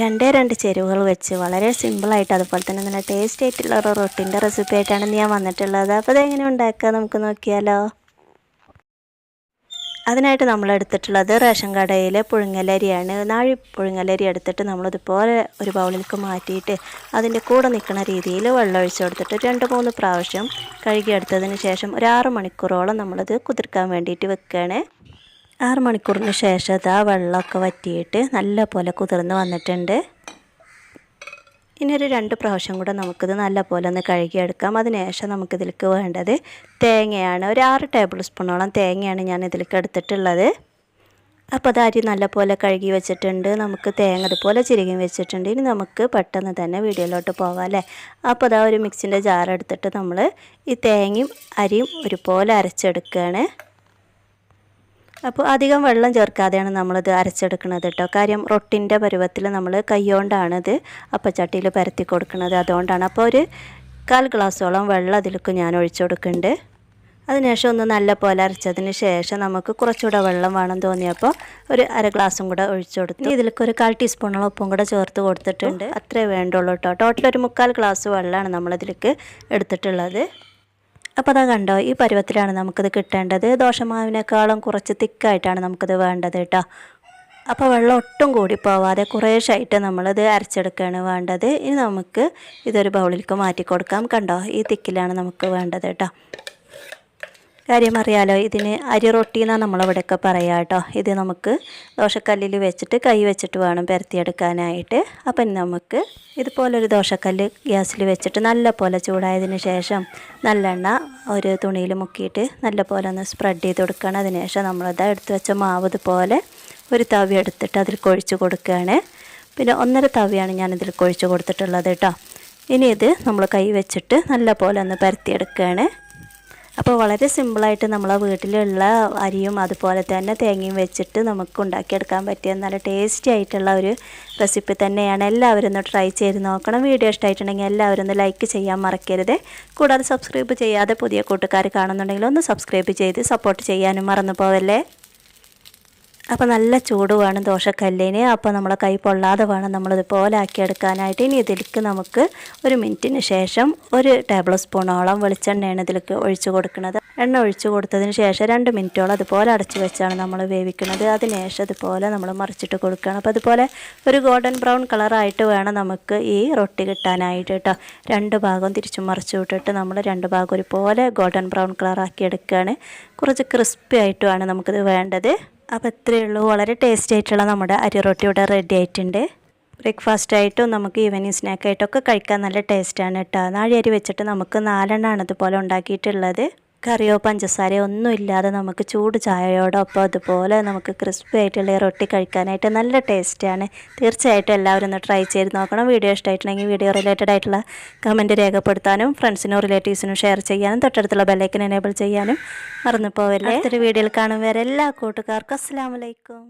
രണ്ടേ രണ്ട് ചേരുവകൾ വെച്ച് വളരെ സിമ്പിളായിട്ട് അതുപോലെ തന്നെ നല്ല ടേസ്റ്റ് ആയിട്ടുള്ള ഒരു റൊട്ടിന്റെ റെസിപ്പി ആയിട്ടാണ് ഞാൻ വന്നിട്ടുള്ളത്. അപ്പോൾ അതെങ്ങനെ ഉണ്ടാക്കുക നമുക്ക് നോക്കിയാലോ? അതിനായിട്ട് നമ്മൾ എടുത്തിട്ടുള്ളത് റേഷൻ കടയിലെ പുഴുങ്ങലരിയാണ് നാഴി പുഴുങ്ങലരി എടുത്തിട്ട് നമ്മളിതുപോലെ ഒരു ബൗളിലേക്ക് മാറ്റിയിട്ട് അതിന്റെ കൂടെ നിൽക്കുന്ന രീതിയിൽ വെള്ളം ഒഴിച്ച് കൊടുത്തിട്ട് രണ്ട് മൂന്ന് പ്രാവശ്യം കഴുകിയെടുത്തതിന് ശേഷം ഒരു ആറ് മണിക്കൂറോളം നമ്മളിത് കുതിർക്കാൻ വേണ്ടിയിട്ട് വെക്കുകയാണ്. ആറ് മണിക്കൂറിന് ശേഷം ഇതാ വെള്ളമൊക്കെ വറ്റിയിട്ട് നല്ല പോലെ കുതിർന്ന് വന്നിട്ടുണ്ട്. ഇനി ഒരു രണ്ട് പ്രാവശ്യം കൂടെ നമുക്കിത് നല്ല പോലെ ഒന്ന് കഴുകിയെടുക്കാം. അതിനുശേഷം നമുക്കിതിലേക്ക് വേണ്ടത് തേങ്ങയാണ്. ഒരു ആറ് ടേബിൾ സ്പൂണോളം തേങ്ങയാണ് ഞാൻ ഇതിലേക്ക് എടുത്തിട്ടുള്ളത്. അപ്പോൾ അത് അരി നല്ല പോലെ കഴുകി വെച്ചിട്ടുണ്ട്. നമുക്ക് തേങ്ങ അതുപോലെ ചിരുകി വെച്ചിട്ടുണ്ട്. ഇനി നമുക്ക് പെട്ടെന്ന് തന്നെ വീഡിയോയിലോട്ട് പോകാം അല്ലേ? അപ്പോൾ അതാ ഒരു മിക്സിന്റെ ജാർ എടുത്തിട്ട് നമ്മൾ ഈ തേങ്ങയും അരിയും ഒരുപോലെ അരച്ചെടുക്കുകയാണ്. അപ്പോൾ അധികം വെള്ളം ചേർക്കാതെയാണ് നമ്മളിത് അരച്ചെടുക്കുന്നത് കേട്ടോ. കാര്യം റൊട്ടിന്റെ പരുവത്തിൽ നമ്മൾ കൈകൊണ്ടാണിത് അപ്പച്ചട്ടിയിൽ പരത്തി കൊടുക്കുന്നത്. അതുകൊണ്ടാണ് അപ്പോൾ ഒരു കാൽ ഗ്ലാസ്സോളം വെള്ളം അതിലേക്ക് ഞാൻ ഒഴിച്ചു കൊടുക്കുന്നുണ്ട്. അതിനുശേഷം ഒന്ന് നല്ല പോലെ അരച്ചതിന് ശേഷം നമുക്ക് കുറച്ചുകൂടെ വെള്ളം വേണം തോന്നിയപ്പോൾ ഒരു അര ഗ്ലാസും കൂടെ ഒഴിച്ചു കൊടുത്തു. ഇതിലേക്ക് ഒരു കാൽ ടീസ്പൂണോളം ഉപ്പും കൂടെ ചേർത്ത് കൊടുത്തിട്ടുണ്ട്. അത്രേ വേണ്ടുള്ളൂ കേട്ടോ. ടോട്ടൽ ഒരു മുക്കാൽ ഗ്ലാസ് വെള്ളമാണ് നമ്മളിതിലേക്ക് എടുത്തിട്ടുള്ളത്. അപ്പോൾ അതാ കണ്ടോ ഈ പരുവത്തിലാണ് നമുക്കിത് കിട്ടേണ്ടത്. ദോശമാവിനേക്കാളും കുറച്ച് തിക്കായിട്ടാണ് നമുക്കിത് വേണ്ടത് കേട്ടോ. അപ്പോൾ വെള്ളം ഒട്ടും കൂടി പോവാതെ കുറേശ്ശായിട്ട് നമ്മളിത് അരച്ചെടുക്കുകയാണ് വേണ്ടത്. ഇനി നമുക്ക് ഇതൊരു ബൗളിലേക്ക് മാറ്റി കൊടുക്കാം കണ്ടോ ഈ തിക്കിലാണ് നമുക്ക് വേണ്ടത് കേട്ടോ. കാര്യം അറിയാലോ ഇതിന് അരി റൊട്ടി എന്നാണ് നമ്മളിവിടെയൊക്കെ പറയുക കേട്ടോ ഇത് നമുക്ക് ദോശക്കല്ലിൽ വെച്ചിട്ട് കൈ വെച്ചിട്ട് വേണം പരത്തിയെടുക്കാനായിട്ട്. അപ്പം നമുക്ക് ഇതുപോലൊരു ദോശക്കല്ല് ഗ്യാസിൽ വെച്ചിട്ട് നല്ല പോലെ ചൂടായതിന് ശേഷം നല്ലെണ്ണ ഒരു തുണിയിൽ മുക്കിയിട്ട് നല്ല പോലെ ഒന്ന് സ്പ്രെഡ് ചെയ്ത് കൊടുക്കണം. അതിന് ശേഷം നമ്മളത് എടുത്ത് വെച്ച മാവ് ഇതുപോലെ ഒരു തവി എടുത്തിട്ട് അതിൽ കൊഴിച്ച് കൊടുക്കുകയാണ്. പിന്നെ ഒന്നര തവിയാണ് ഞാൻ ഇതിൽ കൊഴിച്ച് കൊടുത്തിട്ടുള്ളത് കേട്ടോ ഇനി ഇത് നമ്മൾ കൈ വെച്ചിട്ട് നല്ല പോലെ ഒന്ന് പരത്തിയെടുക്കുകയാണ്. അപ്പോൾ വളരെ സിമ്പിളായിട്ട് നമ്മളെ വീട്ടിലുള്ള അരിയും അതുപോലെ തന്നെ തേങ്ങയും വെച്ചിട്ട് നമുക്ക് ഉണ്ടാക്കിയെടുക്കാൻ പറ്റിയ നല്ല ടേസ്റ്റി ആയിട്ടുള്ള ഒരു റെസിപ്പി തന്നെയാണ്. എല്ലാവരും ഒന്ന് ട്രൈ ചെയ്ത് നോക്കണം. വീഡിയോ ഇഷ്ടമായിട്ടുണ്ടെങ്കിൽ എല്ലാവരും ഒന്ന് ലൈക്ക് ചെയ്യാൻ മറക്കരുത്. കൂടാതെ സബ്സ്ക്രൈബ് ചെയ്യാതെ പുതിയ കൂട്ടുകാർ കാണുന്നുണ്ടെങ്കിൽ ഒന്ന് സബ്സ്ക്രൈബ് ചെയ്ത് സപ്പോർട്ട് ചെയ്യാനും മറന്നു പോവല്ലേ? അപ്പോൾ നല്ല ചൂട് വേണം ദോശക്കല്ലിന്. അപ്പോൾ നമ്മളെ കൈ പൊള്ളാതെ വേണം നമ്മളിതുപോലെ ആക്കിയെടുക്കാനായിട്ട്. ഇനി ഇതിലേക്ക് നമുക്ക് ഒരു മിനിറ്റിന് ശേഷം ഒരു ടേബിൾ സ്പൂണോളം വെളിച്ചെണ്ണയാണ് ഇതിലേക്ക് ഒഴിച്ച് കൊടുക്കുന്നത്. എണ്ണ ഒഴിച്ച് കൊടുത്തതിന് ശേഷം രണ്ട് മിനിറ്റോളം അതുപോലെ അടച്ചു വെച്ചാണ് നമ്മൾ വേവിക്കുന്നത്. അതിന് ശേഷം അതുപോലെ നമ്മൾ മറിച്ചിട്ട് കൊടുക്കുകയാണ്. അപ്പോൾ അതുപോലെ ഒരു ഗോൾഡൻ ബ്രൗൺ കളറായിട്ട് വേണം നമുക്ക് ഈ റൊട്ടി കിട്ടാനായിട്ട് കേട്ടോ രണ്ട് ഭാഗം തിരിച്ചു മറിച്ച് വിട്ടിട്ട് നമ്മൾ രണ്ട് ഭാഗം ഒരുപോലെ ഗോൾഡൻ ബ്രൗൺ കളറാക്കി എടുക്കുകയാണ്. കുറച്ച് ക്രിസ്പി ആയിട്ടുമാണ് നമുക്കിത് വേണ്ടത്. അപ്പോൾ ഇത്രയേ ഉള്ളൂ. വളരെ ടേസ്റ്റി ആയിട്ടുള്ള നമ്മുടെ അരിറൊട്ടി ഇവിടെ റെഡി ആയിട്ടുണ്ട്. ബ്രേക്ക്ഫാസ്റ്റ് ആയിട്ടും നമുക്ക് ഈവനിങ് സ്നാക്കായിട്ടൊക്കെ കഴിക്കാൻ നല്ല ടേസ്റ്റാണ് കേട്ടോ നാഴി അരി വെച്ചിട്ട് നമുക്ക് നാലെണ്ണമാണ് ഇതുപോലെ ഉണ്ടാക്കിയിട്ടുള്ളത്. കറിയോ പഞ്ചസാരയോ ഒന്നും ഇല്ലാതെ നമുക്ക് ചൂട് ചായയോടൊപ്പം അതുപോലെ നമുക്ക് ക്രിസ്പി ആയിട്ടുള്ള റൊട്ടി കഴിക്കാനായിട്ട് നല്ല ടേസ്റ്റാണ് തീർച്ചയായിട്ടും എല്ലാവരും ഒന്ന് ട്രൈ ചെയ്ത് നോക്കണം. വീഡിയോ ഇഷ്ടമായിട്ടുണ്ടെങ്കിൽ വീഡിയോ റിലേറ്റഡ് ആയിട്ടുള്ള കമന്റ് രേഖപ്പെടുത്താനും ഫ്രണ്ട്സിനും റിലേറ്റീവ്സിനും ഷെയർ ചെയ്യാനും തൊട്ടടുത്തുള്ള ബെല്ലൈക്കൻ എനേബിൾ ചെയ്യാനും മറന്നു പോവല്ലേ അടുത്തൊരു വീഡിയോയിൽ കാണും വരെ എല്ലാ കൂട്ടുകാർക്കും. അസ്സാം വലൈക്കും